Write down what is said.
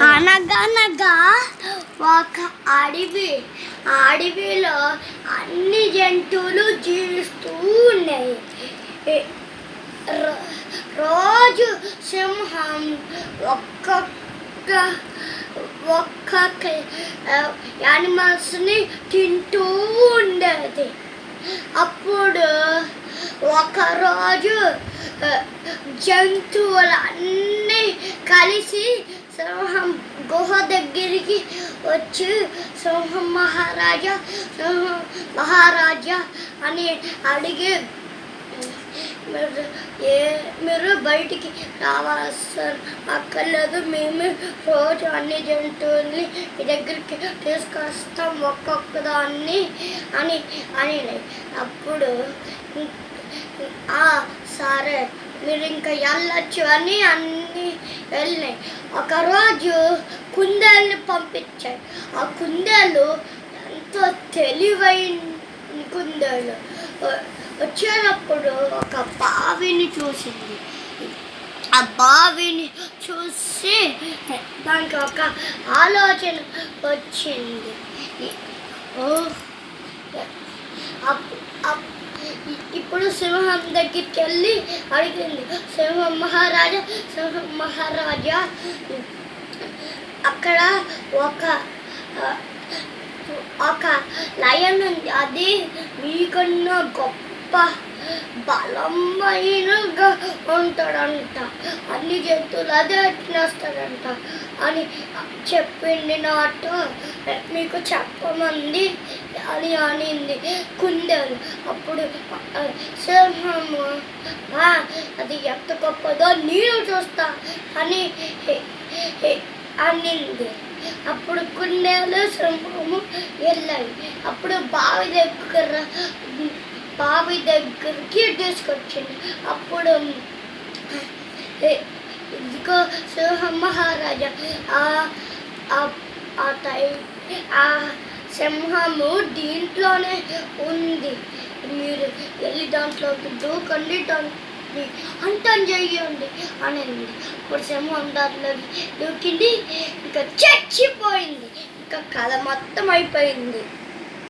అనగనగా ఒక అడవి అడవిలో అన్ని జంతువులు జీవిస్తూ ఉన్నాయి. రోజు సింహం ఒక్కొక్క ఒక్కొక్క యానిమల్స్ని తింటూ ఉండేది. అప్పుడు ఒకరోజు జంతువులన్నీ కలిసి సింహం గుహ దగ్గరికి వచ్చి సింహం మహారాజా సింహం మహారాజా అని అడిగి మీరు ఏ మీరు బయటికి రావాల్సిన అక్కర్లేదు మేము రోజు అన్ని జంతువుల్ని మీ దగ్గరికి తీసుకొస్తాం ఒక్కొక్క దాన్ని అని అని అప్పుడు ఆ సరే మీరు ఇంకా వెళ్ళొచ్చు అని అన్ని వెళ్ళినాయి. ఒకరోజు కుందేళ్ళని పంపించాయి. ఆ కుందేలు ఎంతో తెలివైన కుందేలు. వచ్చేటప్పుడు ఒక బావిని చూసింది. ఆ బావిని చూసి దానికి ఒక ఆలోచన వచ్చింది. సింహం దగ్గరికి వెళ్ళి అడిగింది. సింహం మహారాజా సింహం మహారాజా అక్కడ ఒక ఒక లయన్ ఉంది అది మీకన్నా గొప్ప బలమైనగా ఉంటాడంట. అన్ని జంతువులు అదే తినేస్తాడంట అని చెప్పింది నాతో మీకు చెప్పమంది అని అనింది కుందేలు. అప్పుడు సింహము "ఆ, అది ఎంత గొప్పదో నేను చూస్తా అని అనింది. అప్పుడు కుందేలు సింహము వెళ్ళాయి. అప్పుడు బావి దగ్గర బావి దగ్గరికి తీసుకొచ్చింది. అప్పుడు ఇదిగో సింహం మహారాజా ఆ ఆ- టై ఆ సింహము దీంట్లోనే ఉంది. మీరు వెళ్ళి దాంట్లోకి దూకండి దాన్ని అంతం చెయ్యండి అనింది. ఇప్పుడు సింహం దాంట్లోకి దూకింది. ఇంకా చచ్చిపోయింది. ఇంకా కథ మొత్తం అయిపోయింది.